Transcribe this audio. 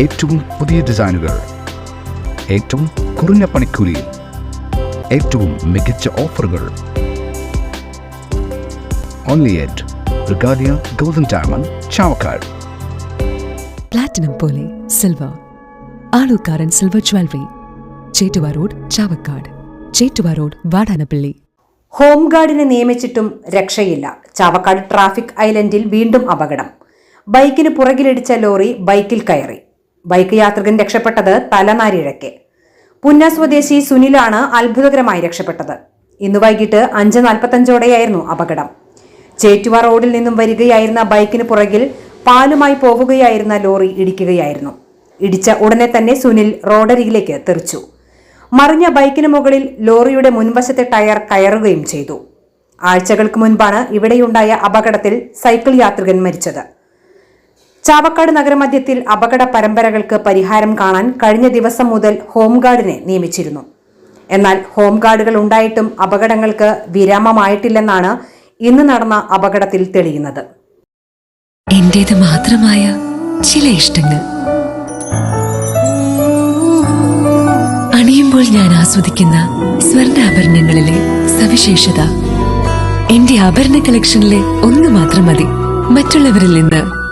ഏറ്റവും പുതിയ ഡിസൈനുകൾ ഏറ്റവും കുറഞ്ഞ പണിക്കൂലിയിൽ ഏറ്റവും മികച്ച ഓഫറുകൾ. Only at Regalia golden diamond Chavakkad platinum പോലെ silver Alukkaran silver jewellery Chettuva road Chavakkad Chettuva road Vadanappally ഹോംഗാർഡിനെ നിയമിച്ചിട്ടും രക്ഷയില്ല. ചാവക്കാട് ട്രാഫിക് ഐലൻഡിൽ വീണ്ടും അപകടം. ബൈക്കിന് പുറകിലിടിച്ച ലോറി ബൈക്കിൽ കയറി. ബൈക്ക് യാത്രികൻ രക്ഷപ്പെട്ടത് തലനാരിഴക്കെ പുന്ന സ്വദേശി സുനിലാണ് അത്ഭുതകരമായി രക്ഷപ്പെട്ടത്. ഇന്ന് വൈകിട്ട് അഞ്ച് നാൽപ്പത്തഞ്ചോടെയായിരുന്നു അപകടം. ചേറ്റുവ റോഡിൽ നിന്നും വരികയായിരുന്ന ബൈക്കിന് പുറകിൽ പാലുമായി പോവുകയായിരുന്ന ലോറി ഇടിക്കുകയായിരുന്നു. ഇടിച്ച ഉടനെ തന്നെ സുനിൽ റോഡരികിലേക്ക് തെറിച്ചു. മറിഞ്ഞ ബൈക്കിന് മുകളിൽ ലോറിയുടെ മുൻവശത്തെ ടയർ കയറുകയും ചെയ്തു. ആഴ്ചകൾക്ക് മുൻപാണ് ഇവിടെയുണ്ടായ അപകടത്തിൽ സൈക്കിൾ യാത്രികൻ മരിച്ചത്. ചാവക്കാട് നഗരമധ്യത്തിൽ അപകട പരമ്പരകൾക്ക് പരിഹാരം കാണാൻ കഴിഞ്ഞ ദിവസം മുതൽ ഹോംഗാർഡിനെ നിയമിച്ചിരുന്നു. എന്നാൽ ഹോംഗാർഡുകൾ ഉണ്ടായിട്ടും അപകടങ്ങൾക്ക് വിരാമമായിട്ടില്ലെന്നാണ് ഇന്ന് നടന്ന അപകടത്തിൽ തെളിയുന്നത്. എന്റേത് മാത്രമായ ചില ഇഷ്ടങ്ങൾ. അണിയുമ്പോൾ ഞാൻ ആസ്വദിക്കുന്ന സ്വർണാഭരണങ്ങളിലെ സവിശേഷത. എന്റെ ആഭരണ കളക്ഷനിലെ ഒന്ന് മാത്രം മതി. മറ്റുള്ളവരിൽ നിന്ന്